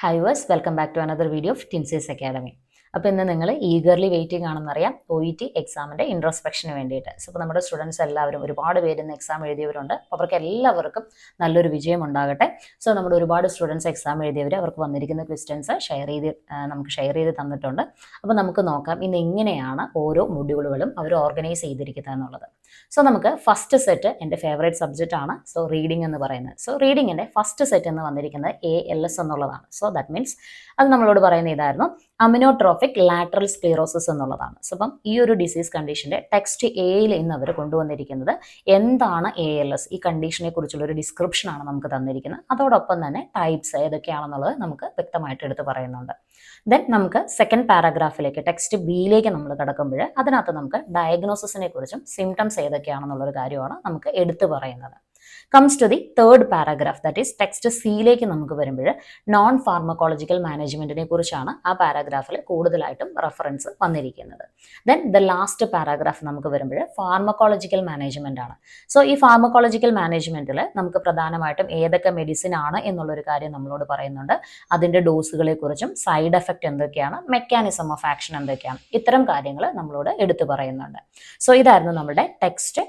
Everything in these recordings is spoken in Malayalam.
Hi viewers, welcome back to another video of Tinsays Academy. അപ്പോൾ ഇന്ന് നിങ്ങൾ ഈഗർലി വെയിറ്റിംഗ് ആണെന്നറിയാം ഒ ഇ ടി എക്സാമിൻ്റെ ഇൻട്രോസ്പെക്ഷന് വേണ്ടിയിട്ട് സോ അപ്പോൾ നമ്മുടെ സ്റ്റുഡൻസ് എല്ലാവരും ഒരുപാട് പേര് ഇന്ന് എക്സാം എഴുതിയവരുണ്ട് അവർക്ക് എല്ലാവർക്കും നല്ലൊരു വിജയം ഉണ്ടാകട്ടെ സോ നമ്മുടെ ഒരുപാട് സ്റ്റുഡൻസ് എക്സാം എഴുതിയവർ അവർക്ക് വന്നിരിക്കുന്ന ക്വസ്റ്റ്യൻസ് ഷെയർ ചെയ്ത് നമുക്ക് ഷെയർ ചെയ്ത് തന്നിട്ടുണ്ട് അപ്പോൾ നമുക്ക് നോക്കാം ഇന്ന് എങ്ങനെയാണ് ഓരോ മൊഡ്യൂളുകളും അവർ ഓർഗനൈസ് ചെയ്തിരിക്കുന്നത് എന്നുള്ളത് സോ നമുക്ക് ഫസ്റ്റ് സെറ്റ് എൻ്റെ ഫേവറേറ്റ് സബ്ജക്റ്റ് ആണ് സോ റീഡിംഗ് എന്ന് പറയുന്നത് സോ റീഡിങ്ങിൻ്റെ ഫസ്റ്റ് സെറ്റ് എന്ന് വന്നിരിക്കുന്നത് എ എൽ എസ് എന്നുള്ളതാണ് സോ ദാറ്റ് മീൻസ് അത് നമ്മളോട് പറയുന്ന ഇതായിരുന്നു അമിനോട്രോഫിക് സിസ്റ്റമാറ്റിക് ലാറ്ററൽ സ്ക്ലീറോസിസ് എന്നുള്ളതാണ് സോ അപ്പം ഈ ഒരു ഡിസീസ് കണ്ടീഷന്റെ ടെക്സ്റ്റ് എയിൽ ഇന്ന് അവർ കൊണ്ടുവന്നിരിക്കുന്നത് എന്താണ് എ എൽ എസ് ഈ കണ്ടീഷനെ കുറിച്ചുള്ള ഒരു ഡിസ്ക്രിപ്ഷനാണ് നമുക്ക് തന്നിരിക്കുന്നത് അതോടൊപ്പം തന്നെ ടൈപ്സ് ഏതൊക്കെയാണെന്നുള്ളത് നമുക്ക് വ്യക്തമായിട്ട് എടുത്ത് പറയുന്നുണ്ട് ദെൻ നമുക്ക് സെക്കൻഡ് പാരാഗ്രാഫിലേക്ക് ടെക്സ്റ്റ് ബിയിലേക്ക് നമ്മൾ കിടക്കുമ്പോൾ അതിനകത്ത് നമുക്ക് ഡയഗ്നോസിസിനെ കുറിച്ചും സിംറ്റംസ് ഏതൊക്കെയാണെന്നുള്ളൊരു കാര്യമാണ് നമുക്ക് എടുത്തു പറയുന്നത് comes to the third paragraph that is text സിയിലേക്ക് നമുക്ക് വരുമ്പോൾ നോൺ ഫാർമക്കോളജിക്കൽ മാനേജ്മെന്റിനെ കുറിച്ചാണ് ആ പാരാഗ്രാഫിൽ കൂടുതലായിട്ടും റെഫറൻസ് വന്നിരിക്കുന്നത് ദെൻ ദ ലാസ്റ്റ് പാരാഗ്രാഫ് നമുക്ക് വരുമ്പോൾ ഫാർമക്കോളജിക്കൽ മാനേജ്മെന്റ് ആണ് സോ ഈ ഫാർമക്കോളജിക്കൽ മാനേജ്മെന്റിൽ നമുക്ക് പ്രധാനമായിട്ടും ഏതൊക്കെ മെഡിസിൻ ആണ് എന്നുള്ളൊരു കാര്യം നമ്മളോട് പറയുന്നുണ്ട് അതിന്റെ ഡോസുകളെ കുറിച്ചും സൈഡ് എഫക്റ്റ് എന്തൊക്കെയാണ് മെക്കാനിസം ഓഫ് ആക്ഷൻ എന്തൊക്കെയാണ് ഇത്തരം കാര്യങ്ങൾ നമ്മളോട് എടുത്തു പറയുന്നുണ്ട് സോ ഇതായിരുന്നു നമ്മുടെ ടെക്സ്റ്റ്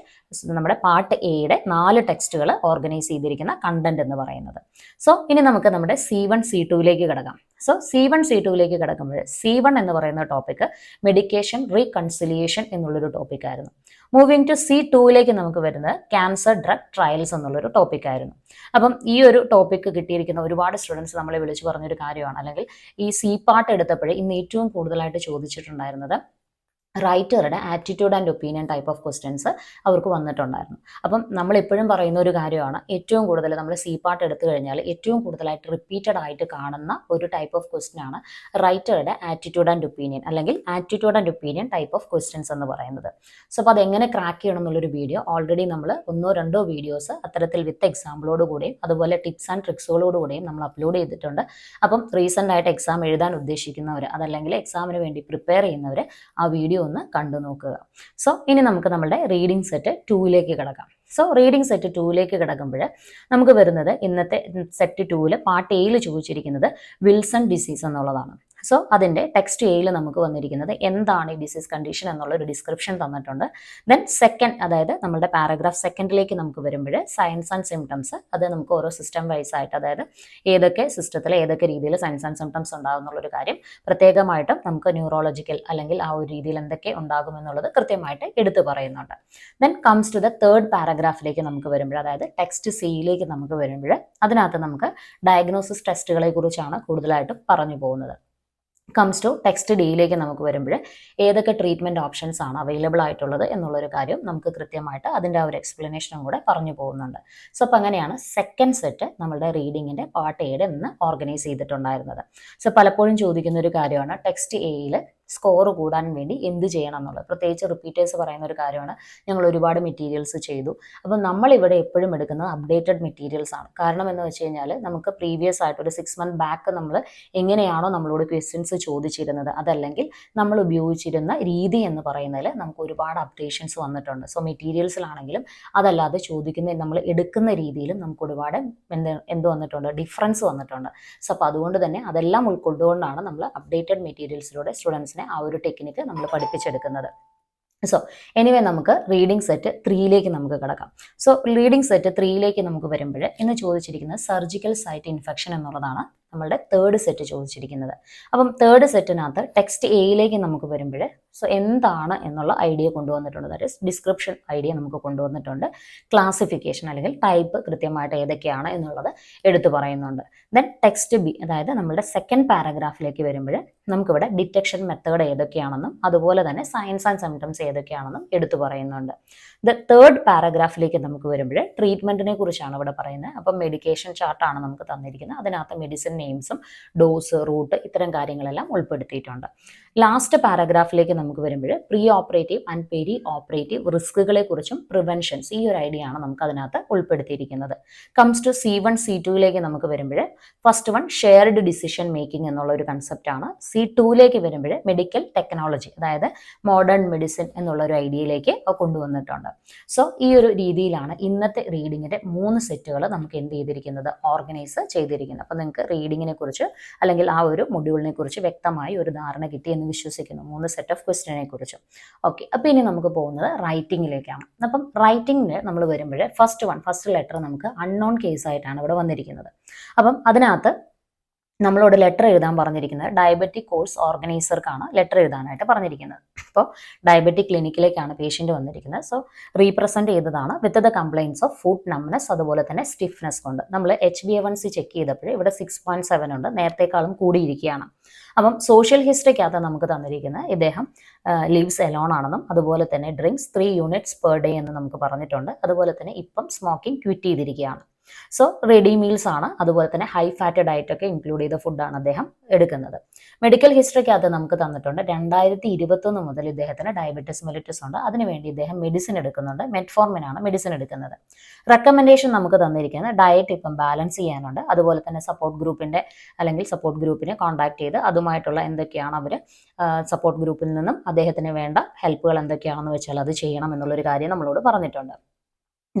നമ്മുടെ പാർട്ട് എയുടെ നാല് ടെക്സ്റ്റുകൾ ഓർഗനൈസ് ചെയ്തിരിക്കുന്ന കണ്ടന്റ് എന്ന് പറയുന്നത് സോ ഇനി നമുക്ക് നമ്മുടെ സി വൺ സി ടുവിലേക്ക് കിടക്കാം സോ സി വൺ സി ടുവിലേക്ക് കിടക്കുമ്പോൾ സി വൺ എന്ന് പറയുന്ന ടോപ്പിക് മെഡിക്കേഷൻ റീകൺസിലിയേഷൻ എന്നുള്ളൊരു ടോപ്പിക്കായിരുന്നു മൂവിങ് ടു സി ടുവിലേക്ക് നമുക്ക് വരുന്നത് ക്യാൻസർ ഡ്രഗ് ട്രയൽസ് എന്നുള്ളൊരു ടോപ്പിക്കായിരുന്നു അപ്പം ഈ ഒരു ടോപ്പിക്ക് കിട്ടിയിരിക്കുന്ന ഒരുപാട് സ്റ്റുഡൻസ് നമ്മളെ വിളിച്ചു പറഞ്ഞൊരു കാര്യമാണ് അല്ലെങ്കിൽ ഈ സി പാർട്ട് എടുത്തപ്പോഴേ ഇന്ന് ഏറ്റവും കൂടുതലായിട്ട് ചോദിച്ചിട്ടുണ്ടായിരുന്നത് റൈറ്ററുടെ attitude and opinion type of questions അവർക്ക് വന്നിട്ടുണ്ടായിരുന്നു അപ്പം നമ്മൾ എപ്പോഴും പറയുന്ന ഒരു കാര്യമാണ് ഏറ്റവും കൂടുതൽ നമ്മൾ സി പാർട്ട് എടുത്തു കഴിഞ്ഞാൽ ഏറ്റവും കൂടുതലായിട്ട് റിപ്പീറ്റഡ് ആയിട്ട് കാണുന്ന ഒരു ടൈപ്പ് ഓഫ് ക്വസ്റ്റ്യൻ ആണ് റൈറ്ററുടെ ആറ്റിറ്റ്യൂഡ് ആൻഡ് ഒപ്പീനിയൻ അല്ലെങ്കിൽ attitude and opinion type of questions എന്ന് പറയുന്നത് സോ അപ്പോൾ അതെങ്ങനെ ക്രാക്ക് ചെയ്യണം എന്നുള്ളൊരു വീഡിയോ ഓൾറെഡി നമ്മൾ ഒന്നോ രണ്ടോ വീഡിയോസ് അത്തരത്തിൽ വിത്ത് എക്സാമ്പിളോടുകൂടിയും അതുപോലെ ടിപ്സ് ആൻഡ് ട്രിക്സുകളോടുകൂടിയും നമ്മൾ അപ്ലോഡ് ചെയ്തിട്ടുണ്ട് അപ്പം റീസെൻ്റ് ആയിട്ട് എക്സാം എഴുതാൻ ഉദ്ദേശിക്കുന്നവർ അതല്ലെങ്കിൽ എക്സാമിന് വേണ്ടി പ്രിപ്പയർ ചെയ്യുന്നവർ ആ വീഡിയോ വീഡിയോ ഒന്ന് കണ്ടു നോക്കുക സോ ഇനി നമുക്ക് നമ്മുടെ റീഡിംഗ് സെറ്റ് ടൂവിലേക്ക് കിടക്കാം സോ റീഡിംഗ് സെറ്റ് ടൂവിലേക്ക് കിടക്കുമ്പോൾ നമുക്ക് വരുന്നത് ഇന്നത്തെ സെറ്റ് ടൂവിൽ പാർട്ട് എയിൽ ചോദിച്ചിരിക്കുന്നത് വിൽസൺ ഡിസീസ് എന്നുള്ളതാണ് സോ അതിൻ്റെ ടെക്സ്റ്റ് എയിൽ നമുക്ക് വന്നിരിക്കുന്നത് എന്താണ് ഈ ഡിസീസ് കണ്ടീഷൻ എന്നുള്ള ഒരു ഡിസ്ക്രിപ്ഷൻ തന്നിട്ടുണ്ട് ദെൻ സെക്കൻഡ് അതായത് നമ്മുടെ പാരഗ്രാഫ് സെക്കൻഡിലേക്ക് നമുക്ക് വരുമ്പോൾ സയൻസ് ആൻഡ് സിംറ്റംസ് അത് നമുക്ക് ഓരോ സിസ്റ്റം വൈസ് ആയിട്ട് അതായത് ഏതൊക്കെ സിസ്റ്റത്തിൽ ഏതൊക്കെ രീതിയിൽ സയൻസ് ആൻഡ് സിംറ്റംസ് എന്നുള്ളൊരു കാര്യം പ്രത്യേകമായിട്ടും നമുക്ക് ന്യൂറോളജിക്കൽ അല്ലെങ്കിൽ ആ ഒരു രീതിയിൽ എന്തൊക്കെ ഉണ്ടാകുമെന്നുള്ളത് കൃത്യമായിട്ട് എടുത്തു പറയുന്നുണ്ട് then comes to the third പാരഗ്രാഫിലേക്ക് നമുക്ക് വരുമ്പോൾ അതായത് ടെക്സ്റ്റ് സിയിലേക്ക് നമുക്ക് വരുമ്പോൾ അതിനകത്ത് നമുക്ക് ഡയഗ്നോസിസ് ടെസ്റ്റുകളെ കുറിച്ചാണ് കൂടുതലായിട്ടും പറഞ്ഞു പോകുന്നത് കംസ് ടു ടെക്സ്റ്റ് ഡിയിലേക്ക് നമുക്ക് വരുമ്പോൾ ഏതൊക്കെ ട്രീറ്റ്മെൻറ്റ് ഓപ്ഷൻസ് ആണ് അവൈലബിൾ ആയിട്ടുള്ളത് എന്നുള്ളൊരു കാര്യം നമുക്ക് കൃത്യമായിട്ട് അതിൻ്റെ ആ ഒരു എക്സ്പ്ലനേഷനും കൂടെ പറഞ്ഞു പോകുന്നുണ്ട് സോ അപ്പോൾ അങ്ങനെയാണ് സെക്കൻഡ് സെറ്റ് നമ്മുടെ റീഡിങ്ങിൻ്റെ പാർട്ട് എയുടെ ഇന്ന് ഓർഗനൈസ് ചെയ്തിട്ടുണ്ടായിരുന്നത് സോ പലപ്പോഴും ചോദിക്കുന്ന ഒരു കാര്യമാണ് ടെക്സ്റ്റ് എയിൽ സ്കോർ കൂടാൻ വേണ്ടി എന്ത് ചെയ്യണം എന്നുള്ളത് പ്രത്യേകിച്ച് റിപ്പീറ്റേഴ്സ് പറയുന്ന ഒരു കാര്യമാണ് ഞങ്ങൾ ഒരുപാട് മെറ്റീരിയൽസ് ചെയ്തു അപ്പം നമ്മളിവിടെ എപ്പോഴും എടുക്കുന്നത് അപ്ഡേറ്റഡ് മെറ്റീരിയൽസ് ആണ് കാരണം എന്ന് വെച്ച് കഴിഞ്ഞാൽ നമുക്ക് പ്രീവിയസ് ആയിട്ട് ഒരു സിക്സ് മന്ത് ബാക്ക് നമ്മൾ എങ്ങനെയാണോ നമ്മളോട് ക്വസ്റ്റ്യൻസ് ചോദിച്ചിരുന്നത് അതല്ലെങ്കിൽ നമ്മൾ ഉപയോഗിച്ചിരുന്ന രീതി എന്ന് പറയുന്നതിൽ നമുക്ക് ഒരുപാട് അപ്ഡേഷൻസ് വന്നിട്ടുണ്ട് സോ മെറ്റീരിയൽസിലാണെങ്കിലും അതല്ലാതെ ചോദിക്കുന്ന നമ്മൾ എടുക്കുന്ന രീതിയിലും നമുക്ക് ഒരുപാട് എന്ത് എന്ത് വന്നിട്ടുണ്ട് ഡിഫറൻസ് വന്നിട്ടുണ്ട് സോ അപ്പോൾ അതുകൊണ്ട് തന്നെ അതെല്ലാം ഉൾക്കൊണ്ടുകൊണ്ടാണ് നമ്മൾ അപ്ഡേറ്റഡ് മെറ്റീരിയൽസിലൂടെ സ്റ്റുഡൻസിന് സ്റ്റുഡൻസിനെ ആ ഒരു ടെക്നിക്ക് നമ്മൾ പഠിപ്പിച്ചെടുക്കുന്നത് സോ എനിവേ നമുക്ക് റീഡിംഗ് സെറ്റ് ത്രീയിലേക്ക് നമുക്ക് കിടക്കാം സോ റീഡിംഗ് സെറ്റ് ത്രീയിലേക്ക് നമുക്ക് വരുമ്പോൾ ഇന്ന് ചോദിച്ചിരിക്കുന്നത് സർജിക്കൽ സൈറ്റ് ഇൻഫെക്ഷൻ എന്നുള്ളതാണ് നമ്മളുടെ തേർഡ് സെറ്റ് ചോദിച്ചിരിക്കുന്നത് അപ്പം തേർഡ് സെറ്റിനകത്ത് ടെക്സ്റ്റ് എയിലേക്ക് നമുക്ക് വരുമ്പോൾ സോ എന്താണ് എന്നുള്ള ഐഡിയ കൊണ്ടുവന്നിട്ടുണ്ട് ദാറ്റ് ഇസ് ഡിസ്ക്രിപ്ഷൻ ഐഡിയ നമുക്ക് കൊണ്ടുവന്നിട്ടുണ്ട് ക്ലാസിഫിക്കേഷൻ അല്ലെങ്കിൽ ടൈപ്പ് കൃത്യമായിട്ട് ഏതൊക്കെയാണ് എന്നുള്ളത് എടുത്തു പറയുന്നുണ്ട് ദെൻ ടെക്സ്റ്റ് ബി അതായത് നമ്മുടെ സെക്കൻഡ് പാരഗ്രാഫിലേക്ക് വരുമ്പോൾ നമുക്കിവിടെ ഡിറ്റക്ഷൻ മെത്തേഡ് ഏതൊക്കെയാണെന്നും അതുപോലെ തന്നെ സയൻസ് ആൻഡ് സിംറ്റംസ് ഏതൊക്കെയാണെന്നും എടുത്തു പറയുന്നുണ്ട് ദ തേർഡ് പാരഗ്രാഫിലേക്ക് നമുക്ക് വരുമ്പോൾ ട്രീറ്റ്മെൻറ്റിനെ കുറിച്ചാണ് ഇവിടെ പറയുന്നത് അപ്പം മെഡിക്കേഷൻ ചാർട്ടാണ് നമുക്ക് തന്നിരിക്കുന്നത് അതിനകത്ത് മെഡിസിൻ നെയിംസും ഡോസ് റൂട്ട് ഇത്തരം കാര്യങ്ങളെല്ലാം ഉൾപ്പെടുത്തിയിട്ടുണ്ട് ലാസ്റ്റ് പാരഗ്രാഫിലേക്ക് നമുക്ക് വരുമ്പോൾ pre operative and peri operative റിസ്കുകളെ കുറിച്ചും പ്രിവെൻഷൻസ് ഈ ഒരു ഐഡിയ ആണ് നമുക്ക് അതിനകത്ത് ഉൾപ്പെടുത്തിയിരിക്കുന്നത് comes to C one C ടുയിലേക്ക് നമുക്ക് വരുമ്പോൾ first one shared decision making എന്നുള്ള ഒരു കൺസെപ്റ്റ് ആണ് സി ടുയിലേക്ക് വരുമ്പോൾ മെഡിക്കൽ ടെക്നോളജി അതായത് മോഡേൺ മെഡിസിൻ എന്നുള്ള ഒരു ഐഡിയയിലേക്ക് കൊണ്ടുവന്നിട്ടുണ്ട് സോ ഈ ഒരു രീതിയിലാണ് ഇന്നത്തെ റീഡിങ്ങിന്റെ മൂന്ന് സെറ്റുകൾ നമുക്ക് എന്ത് ചെയ്തിരിക്കുന്നത് ഓർഗനൈസ് ചെയ്തിരിക്കുന്നത് അപ്പോൾ നിങ്ങൾക്ക് റീഡിങ്ങിനെ കുറിച്ച് അല്ലെങ്കിൽ ആ ഒരു മൊഡ്യൂളിനെ കുറിച്ച് വ്യക്തമായി ഒരു ധാരണ കിട്ടി എന്ന് വിശ്വസിക്കുന്നു മൂന്ന് സെറ്റ് ഓഫ് ക്വസ്റ്റിനെ കുറിച്ചും ഓക്കെ അപ്പോൾ ഇനി നമുക്ക് പോകുന്നത് റൈറ്റിംഗിലേക്കാണ് അപ്പം റൈറ്റിംഗിൽ നമ്മൾ വരുമ്പോൾ ഫസ്റ്റ് വൺ ഫസ്റ്റ് ലെറ്റർ നമുക്ക് അൺനോൺ കേസ് ആയിട്ടാണ് ഇവിടെ വന്നിരിക്കുന്നത് അപ്പം അതിനകത്ത് നമ്മളോട് ലെറ്റർ എഴുതാൻ പറഞ്ഞിരിക്കുന്നത് ഡയബറ്റിക് കോഴ്സ് ഓർഗനൈസർക്കാണ് ലെറ്റർ എഴുതാനായിട്ട് പറഞ്ഞിരിക്കുന്നത് അപ്പോൾ ഡയബറ്റിക് ക്ലിനിക്കിലേക്കാണ് പേഷ്യൻ്റ് വന്നിരിക്കുന്നത് സോ റീപ്രസെൻറ്റ് ചെയ്തതാണ് with the complaints of food numbness അതുപോലെ തന്നെ സ്റ്റിഫ്നെസ് കൊണ്ട് നമ്മൾ H B A one C check ചെയ്തപ്പോൾ ഇവിടെ സിക്സ് പോയിന്റ് സെവൻ ഉണ്ട് നേരത്തെക്കാളും കൂടിയിരിക്കുകയാണ് അപ്പം സോഷ്യൽ ഹിസ്റ്ററിക്കകത്ത് നമുക്ക് തന്നിരിക്കുന്നത് ഇദ്ദേഹം ലീവ്സ് എലോൺ ആണെന്നും അതുപോലെ തന്നെ drinks three units per day എന്ന് നമുക്ക് പറഞ്ഞിട്ടുണ്ട് അതുപോലെ തന്നെ ഇപ്പം സ്മോക്കിംഗ് ക്വിറ്റ് ചെയ്തിരിക്കുകയാണ് സോ റെഡി മീൽസ് ആണ് അതുപോലെ തന്നെ ഹൈ ഫാറ്റ് ഒക്കെ ഇൻക്ലൂഡ് ചെയ്ത ഫുഡാണ് അദ്ദേഹം എടുക്കുന്നത് മെഡിക്കൽ ഹിസ്റ്ററിക്കകത്ത് നമുക്ക് തന്നിട്ടുണ്ട് രണ്ടായിരത്തി ഇരുപത്തൊന്ന് മുതൽ ഇദ്ദേഹത്തിന് ഡയബറ്റിസ് മെലിറ്റസ് ഉണ്ട് അതിനുവേണ്ടി ഇദ്ദേഹം മെഡിസിൻ എടുക്കുന്നുണ്ട് മെറ്റ്ഫോർമിൻ ആണ് മെഡിസിൻ എടുക്കുന്നത് റെക്കമെൻഡേഷൻ നമുക്ക് തന്നിരിക്കുന്നത് ഡയറ്റ് ഇപ്പം ബാലൻസ് ചെയ്യാനുണ്ട് അതുപോലെ തന്നെ സപ്പോർട്ട് ഗ്രൂപ്പിന്റെ അല്ലെങ്കിൽ സപ്പോർട്ട് ഗ്രൂപ്പിനെ കോൺടാക്ട് ചെയ്ത് അതുമായിട്ടുള്ള എന്തൊക്കെയാണ് അവർ സപ്പോർട്ട് ഗ്രൂപ്പിൽ നിന്നും അദ്ദേഹത്തിന് വേണ്ട ഹെൽപ്പുകൾ എന്തൊക്കെയാണെന്ന് വെച്ചാൽ അത് ചെയ്യണം എന്നുള്ളൊരു കാര്യം നമ്മളോട് പറഞ്ഞിട്ടുണ്ട്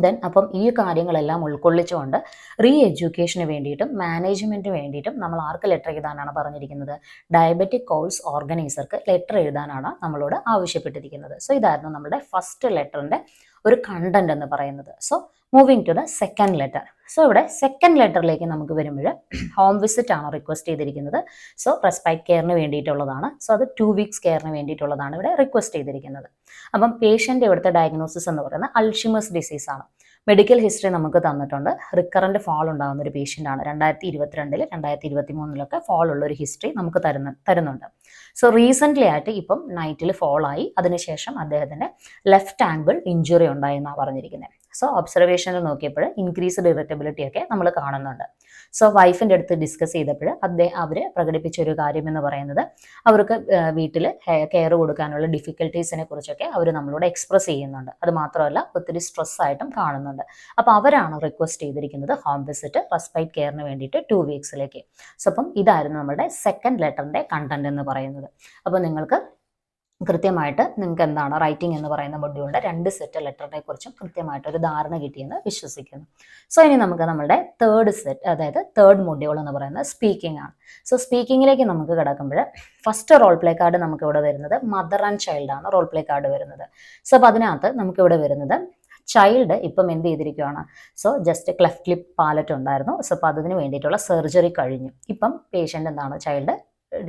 ദെൻ അപ്പം ഈ കാര്യങ്ങളെല്ലാം ഉൾക്കൊള്ളിച്ചുകൊണ്ട് റീ എഡ്യൂക്കേഷന് വേണ്ടിയിട്ടും മാനേജ്മെൻറ്റിന് വേണ്ടിയിട്ടും നമ്മൾ ആർക്ക് ലെറ്റർ എഴുതാനാണ് പറഞ്ഞിരിക്കുന്നത് ഡയബറ്റിക് കോഴ്സ് ഓർഗനൈസർക്ക് ലെറ്റർ എഴുതാനാണ് നമ്മളോട് ആവശ്യപ്പെട്ടിരിക്കുന്നത് സോ ഇതായിരുന്നു നമ്മുടെ ഫസ്റ്റ് ലെറ്ററിൻ്റെ ഒരു കണ്ടന്റ് എന്ന് പറയുന്നത് so moving to the second letter so ഇവിടെ സെക്കൻഡ് ലെറ്ററിലേക്ക് നമുക്ക് വരുമ്പോൾ ഹോം വിസിറ്റ് ആണ് റിക്വസ്റ്റ് ചെയ്തിരിക്കുന്നത് സോ റെസ്പൈറ്റ് കെയറിന് വേണ്ടിയിട്ടുള്ളതാണ് സോ അത് ടു വീക്സ് കെയറിന് വേണ്ടിയിട്ടുള്ളതാണ് ഇവിടെ റിക്വസ്റ്റ് ചെയ്തിരിക്കുന്നത് അപ്പം പേഷ്യൻ്റ് ഇവിടുത്തെ ഡയഗ്നോസിസ് എന്ന് പറയുന്നത് അൾഷിമേഴ്സ് ഡിസീസ് ആണ് മെഡിക്കൽ ഹിസ്റ്ററി നമുക്ക് തന്നിട്ടുണ്ട് റിക്കറൻറ്റ് ഫാൾ ഉണ്ടാകുന്ന ഒരു പേഷ്യൻ്റ് ആണ് രണ്ടായിരത്തി ഇരുപത്തിരണ്ടിൽ രണ്ടായിരത്തി ഇരുപത്തി മൂന്നിലൊക്കെ ഫാൾ ഉള്ള ഒരു ഹിസ്റ്ററി നമുക്ക് തരുന്ന തരുന്നുണ്ട് സോ റീസെൻ്റ്ലി ആയിട്ട് ഇപ്പം നൈറ്റിൽ ഫോളായി അതിനുശേഷം അദ്ദേഹത്തിൻ്റെ ലെഫ്റ്റ് ആംഗിൾ ഇഞ്ചുറി ഉണ്ടായെന്നാണ് പറഞ്ഞിരിക്കുന്നത് സോ ഒബ്സർവേഷനിൽ നോക്കിയപ്പോൾ ഇൻക്രീസ്ഡ് ഇറിറ്റബിലിറ്റി ഒക്കെ നമ്മൾ കാണുന്നുണ്ട് സോ വൈഫിൻ്റെ അടുത്ത് ഡിസ്കസ് ചെയ്തപ്പോൾ അദ്ദേഹം അവർ പ്രകടിപ്പിച്ച ഒരു കാര്യം എന്ന് പറയുന്നത് അവർക്ക് വീട്ടിൽ കെയർ കൊടുക്കാനുള്ള ഡിഫിക്കൽട്ടീസിനെ കുറിച്ചൊക്കെ അവർ നമ്മളോട് എക്സ്പ്രസ് ചെയ്യുന്നുണ്ട് അത് മാത്രമല്ല ഒത്തിരി സ്ട്രെസ് ആയിട്ടും കാണുന്നുണ്ട് അപ്പോൾ അവരാണ് റിക്വസ്റ്റ് ചെയ്തിരിക്കുന്നത് ഹോം വിസിറ്റ് റെസ്പൈറ്റ് കെയറിന് വേണ്ടിയിട്ട് ടു വീക്സിലേക്ക് സോ അപ്പം ഇതായിരുന്നു നമ്മുടെ സെക്കൻഡ് ലെറ്ററിൻ്റെ കണ്ടന്റ് എന്ന് പറയുന്നത് അപ്പോൾ നിങ്ങൾക്ക് കൃത്യമായിട്ട് നിങ്ങൾക്ക് എന്താണ് റൈറ്റിംഗ് എന്ന് പറയുന്ന മൊഡ്യൂളിൻ്റെ രണ്ട് സെറ്റ് ലെറ്ററിനെ കുറിച്ചും കൃത്യമായിട്ട് ഒരു ധാരണ കിട്ടിയെന്ന് വിശ്വസിക്കുന്നു സോ ഇനി നമുക്ക് നമ്മുടെ തേർഡ് സെറ്റ് അതായത് തേർഡ് മൊഡ്യൂൾ എന്ന് പറയുന്നത് സ്പീക്കിംഗ് ആണ് സോ സ്പീക്കിംഗിലേക്ക് നമുക്ക് കിടക്കുമ്പോൾ ഫസ്റ്റ് റോൾ പ്ലേ കാർഡ് നമുക്ക് ഇവിടെ വരുന്നത് മദർ ആൻഡ് ചൈൽഡ് ആണ് റോൾ പ്ലേ കാർഡ് വരുന്നത് സോ അപ്പൊ അതിനകത്ത് ഇവിടെ വരുന്നത് ചൈൽഡ് ഇപ്പം എന്ത് ചെയ്തിരിക്കുകയാണ് so just cleft lip palate ഉണ്ടായിരുന്നു സോ അപ്പൊ അതിന് വേണ്ടിയിട്ടുള്ള സർജറി കഴിഞ്ഞു ഇപ്പം പേഷ്യന്റ് എന്താണ് ചൈൽഡ്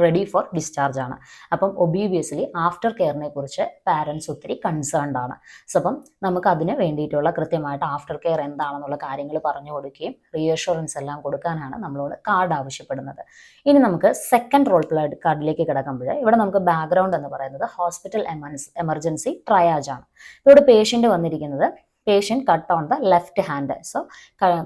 റെഡി ഫോർ ഡിസ്ചാർജ് ആണ് അപ്പം ഒബീവിയസ്ലി ആഫ്റ്റർ കെയറിനെ കുറിച്ച് പാരൻസ് ഒത്തിരി കൺസേൺഡ് ആണ് സോ അപ്പം നമുക്ക് അതിന് വേണ്ടിയിട്ടുള്ള കൃത്യമായിട്ട് ആഫ്റ്റർ കെയർ എന്താണെന്നുള്ള കാര്യങ്ങൾ പറഞ്ഞു കൊടുക്കുകയും റീഅഷുറൻസ് എല്ലാം കൊടുക്കാനാണ് നമ്മളോട് കാർഡ് ആവശ്യപ്പെടുന്നത് ഇനി നമുക്ക് സെക്കൻഡ് റോൾ പ്ലേ കാർഡിലേക്ക് കിടക്കുമ്പോൾ ഇവിടെ നമുക്ക് ബാക്ക്ഗ്രൗണ്ട് എന്ന് പറയുന്നത് ഹോസ്പിറ്റൽ എമർജൻസി ട്രയാജ് ആണ് ഇവിടെ പേഷ്യൻ്റ് വന്നിരിക്കുന്നത് patient cut on the left hand so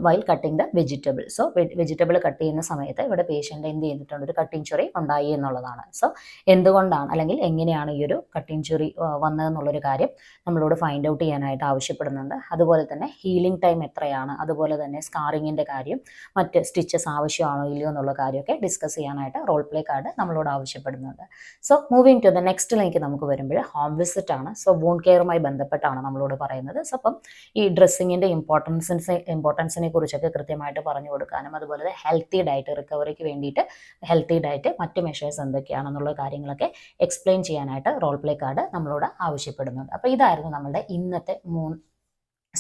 while cutting the vegetable so vegetable cut ചെയ്യുന്ന സമയത്ത് ഇവിടെ പേഷ്യൻ്റ് എന്ത് ചെയ്തിട്ടുണ്ട് ഒരു കട്ടിങ് ചുറി ഉണ്ടായി എന്നുള്ളതാണ് സോ എന്തുകൊണ്ടാണ് അല്ലെങ്കിൽ എങ്ങനെയാണ് ഈ ഒരു കട്ടിങ് ചുറി വന്നതെന്നുള്ളൊരു കാര്യം നമ്മളോട് ഫൈൻഡ് ഔട്ട് ചെയ്യാനായിട്ട് ആവശ്യപ്പെടുന്നുണ്ട് അതുപോലെ തന്നെ ഹീലിംഗ് ടൈം എത്രയാണ് അതുപോലെ തന്നെ സ്കാറിങ്ങിൻ്റെ കാര്യം മറ്റ് സ്റ്റിച്ചസ് ആവശ്യമാണോ ഇല്ലയോ എന്നുള്ള കാര്യമൊക്കെ ഡിസ്കസ് ചെയ്യാനായിട്ട് റോൾ പ്ലേ കാർഡ് നമ്മളോട് ആവശ്യപ്പെടുന്നുണ്ട് so moving to the next link നമുക്ക് വരുമ്പോൾ ഹോം വിസിറ്റ് ആണ് സോ വൂൺ കെയറുമായി ബന്ധപ്പെട്ടാണ് നമ്മളോട് പറയുന്നത് സോ അപ്പം ഈ ഡ്രസ്സിങ്ങിൻ്റെ ഇമ്പോർട്ടൻസിൻസ് ഇമ്പോർട്ടൻസിനെ കുറിച്ചൊക്കെ കൃത്യമായിട്ട് പറഞ്ഞു കൊടുക്കാനും അതുപോലെ ഹെൽത്തി ഡയറ്റ് റിക്കവറിക്ക് വേണ്ടിയിട്ട് ഹെൽത്തി ഡയറ്റ് മറ്റ് മെഷേഴ്സ് എന്തൊക്കെയാണെന്നുള്ള കാര്യങ്ങളൊക്കെ എക്സ്പ്ലെയിൻ ചെയ്യാനായിട്ട് റോൾ പ്ലേ കാർഡ് നമ്മളോട് ആവശ്യപ്പെടുന്നുണ്ട് അപ്പോൾ ഇതായിരുന്നു നമ്മുടെ ഇന്നത്തെ മൂന്ന്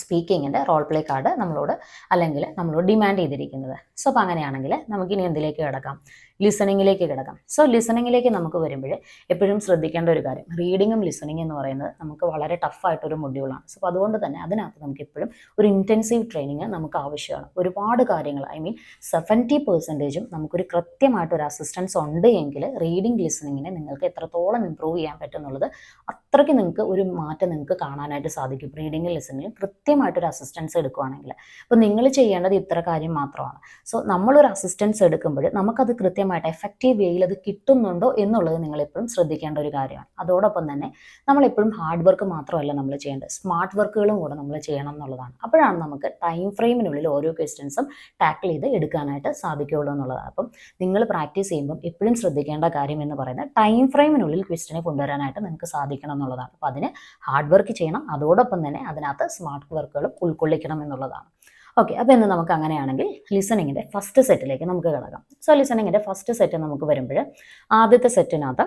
സ്പീക്കിങ്ങിൻ്റെ റോൾ പ്ലേ കാർഡ് നമ്മളോട് അല്ലെങ്കിൽ നമ്മളോട് ഡിമാൻഡ് ചെയ്തിരിക്കുന്നത് സോ അപ്പോൾ അങ്ങനെയാണെങ്കിൽ നമുക്കിനി എന്തിലേക്ക് കിടക്കാം ലിസണിങ്ങിലേക്ക് കിടക്കാം സോ ലിസണിങ്ങിലേക്ക് നമുക്ക് വരുമ്പോൾ എപ്പോഴും ശ്രദ്ധിക്കേണ്ട ഒരു കാര്യം റീഡിങ്ങും ലിസണിങ് എന്ന് പറയുന്നത് നമുക്ക് വളരെ ടഫായിട്ടൊരു മൊഡ്യൂളാണ് സോ അതുകൊണ്ട് തന്നെ അതിനകത്ത് നമുക്ക് എപ്പോഴും ഒരു ഇൻറ്റൻസീവ് ട്രെയിനിങ് നമുക്ക് ആവശ്യമാണ് ഒരുപാട് കാര്യങ്ങൾ ഐ മീൻ സെവൻറ്റി പെർസെൻറ്റേജും നമുക്കൊരു കൃത്യമായിട്ടൊരു അസിസ്റ്റൻസ് ഉണ്ട് എങ്കിൽ റീഡിംഗ് ലിസണിങ്ങിനെ നിങ്ങൾക്ക് എത്രത്തോളം ഇമ്പ്രൂവ് ചെയ്യാൻ പറ്റുന്നുള്ളത് അത്രയ്ക്ക് നിങ്ങൾക്ക് ഒരു മാറ്റം നിങ്ങൾക്ക് കാണാനായിട്ട് സാധിക്കും റീഡിംഗിൽ ലിസണിങ്ങിൽ കൃത്യമായിട്ടൊരു അസിസ്റ്റൻസ് എടുക്കുകയാണെങ്കിൽ അപ്പോൾ നിങ്ങൾ ചെയ്യേണ്ടത് ഇത്ര കാര്യം മാത്രമാണ് സോ നമ്മളൊരു അസിസ്റ്റൻസ് എടുക്കുമ്പോൾ നമുക്കത് കൃത്യം കൃത്യമായിട്ട് എഫക്റ്റീവ് വേയിൽ അത് കിട്ടുന്നുണ്ടോ എന്നുള്ളത് നിങ്ങൾ എപ്പോഴും ശ്രദ്ധിക്കേണ്ട ഒരു കാര്യമാണ് അതോടൊപ്പം തന്നെ നമ്മൾ എപ്പോഴും ഹാർഡ് വർക്ക് മാത്രമല്ല നമ്മൾ ചെയ്യേണ്ടത് സ്മാർട്ട് വർക്കുകളും കൂടെ നമ്മൾ ചെയ്യണം എന്നുള്ളതാണ് അപ്പോഴാണ് നമുക്ക് ടൈം ഫ്രെയിമിനുള്ളിൽ ഓരോ ക്വസ്റ്റ്യൻസും ടാക്കിൾ ചെയ്ത് എടുക്കാനായിട്ട് സാധിക്കുകയുള്ളൂ എന്നുള്ളതാണ് അപ്പം നിങ്ങൾ പ്രാക്ടീസ് ചെയ്യുമ്പം എപ്പോഴും ശ്രദ്ധിക്കേണ്ട കാര്യം എന്ന് പറയുന്നത് ടൈം ഫ്രെയിമിനുള്ളിൽ ക്വസ്റ്റിനെ കൊണ്ടുവരാനായിട്ട് നിങ്ങൾക്ക് സാധിക്കണം എന്നുള്ളതാണ് അപ്പോൾ അതിന് ഹാർഡ് വർക്ക് ചെയ്യണം അതോടൊപ്പം തന്നെ അതിനകത്ത് സ്മാർട്ട് വർക്കുകളും ഉൾക്കൊള്ളിക്കണം എന്നുള്ളതാണ് ഓക്കെ അപ്പോൾ ഇന്ന് നമുക്ക് അങ്ങനെയാണെങ്കിൽ ലിസണിങ്ങിൻ്റെ ഫസ്റ്റ് സെറ്റിലേക്ക് നമുക്ക് കിടക്കാം സോ ലിസണിങ്ങിൻ്റെ ഫസ്റ്റ് സെറ്റ് നമുക്ക് വരുമ്പോൾ ആദ്യത്തെ സെറ്റിനകത്ത്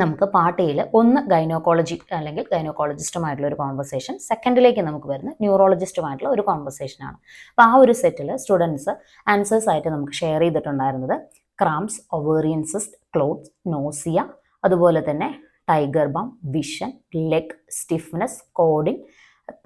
നമുക്ക് പാർട്ടിയിൽ ഒന്ന് ഗൈനോക്കോളജി അല്ലെങ്കിൽ ഗൈനോക്കോളജിസ്റ്റുമായിട്ടുള്ള ഒരു കോൺവെർസേഷൻ സെക്കൻഡിലേക്ക് നമുക്ക് വരുന്ന ന്യൂറോളജിസ്റ്റുമായിട്ടുള്ള ഒരു കോൺവെർസേഷനാണ് അപ്പോൾ ആ ഒരു സെറ്റിൽ സ്റ്റുഡൻസ് ആൻസേഴ്സ് ആയിട്ട് നമുക്ക് ഷെയർ ചെയ്തിട്ടുണ്ടായിരുന്നത് ക്രാംസ് ഒവേറിയൻ സിസ്റ്റ് നോസിയ അതുപോലെ തന്നെ tiger balm vision leg stiffness coding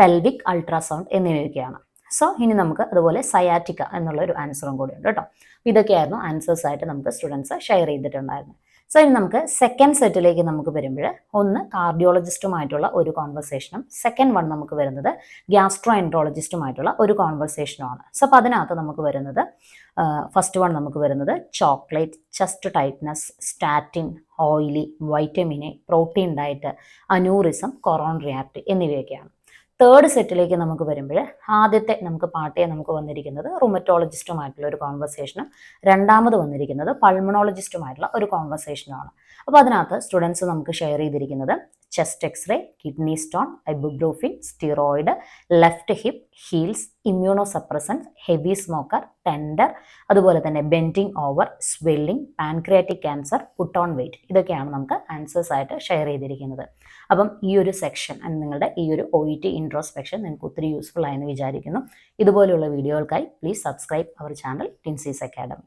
pelvic ultrasound എന്നിവയൊക്കെയാണ് സോ ഇനി നമുക്ക് അതുപോലെ സയാറ്റിക്ക എന്നുള്ള ഒരു ആൻസറും കൂടി ഉണ്ട് കേട്ടോ ഇതൊക്കെയായിരുന്നു ആൻസേഴ്സ് ആയിട്ട് നമുക്ക് സ്റ്റുഡൻസ് ഷെയർ ചെയ്തിട്ടുണ്ടായിരുന്നു സോ ഇനി നമുക്ക് സെക്കൻഡ് സെറ്റിലേക്ക് നമുക്ക് വരുമ്പോൾ ഒന്ന് കാർഡിയോളജിസ്റ്റുമായിട്ടുള്ള ഒരു കോൺവെർസേഷനും സെക്കൻഡ് വൺ നമുക്ക് വരുന്നത് ഗ്യാസ്ട്രോ എൻട്രോളജിസ്റ്റുമായിട്ടുള്ള ഒരു കോൺവെർസേഷനുമാണ് സോ അപ്പോൾ അതിനകത്ത് നമുക്ക് വരുന്നത് ഫസ്റ്റ് വൺ നമുക്ക് വരുന്നത് chocolate chest tightness statin oily vitamin A protein diet aneurysm corona react എന്നിവയൊക്കെയാണ് തേർഡ് സെറ്റിലേക്ക് നമുക്ക് വരുമ്പോൾ ആദ്യത്തെ നമുക്ക് പാട്ടിയെ നമുക്ക് വന്നിരിക്കുന്നത് റുമറ്റോളജിസ്റ്റുമായിട്ടുള്ള ഒരു കോൺവെർസേഷനും രണ്ടാമത് വന്നിരിക്കുന്നത് പൾമണോളജിസ്റ്റുമായിട്ടുള്ള ഒരു കോൺവെർസേഷനുമാണ് അപ്പോൾ അതിനകത്ത് സ്റ്റുഡൻസ് നമുക്ക് ഷെയർ ചെയ്തിരിക്കുന്നത് chest X ray kidney stone ibuprofen steroid left hip heels immunosuppressants heavy smoker tender അതുപോലെ തന്നെ bending over swelling pancreatic cancer put on weight ഇതൊക്കെയാണ് നമുക്ക് ആൻസേഴ്സ് ആയിട്ട് ഷെയർ ചെയ്തിരിക്കുന്നത് അപ്പം ഈ ഒരു സെക്ഷൻ നിങ്ങളുടെ ഈ ഒരു ഒ ഇ ടി ഇൻട്രോസ്പെക്ഷൻ നിങ്ങൾക്ക് ഒത്തിരി യൂസ്ഫുൾ ആയെന്ന് വിചാരിക്കുന്നു ഇതുപോലെയുള്ള വീഡിയോകൾക്കായി please subscribe our channel Tensees academy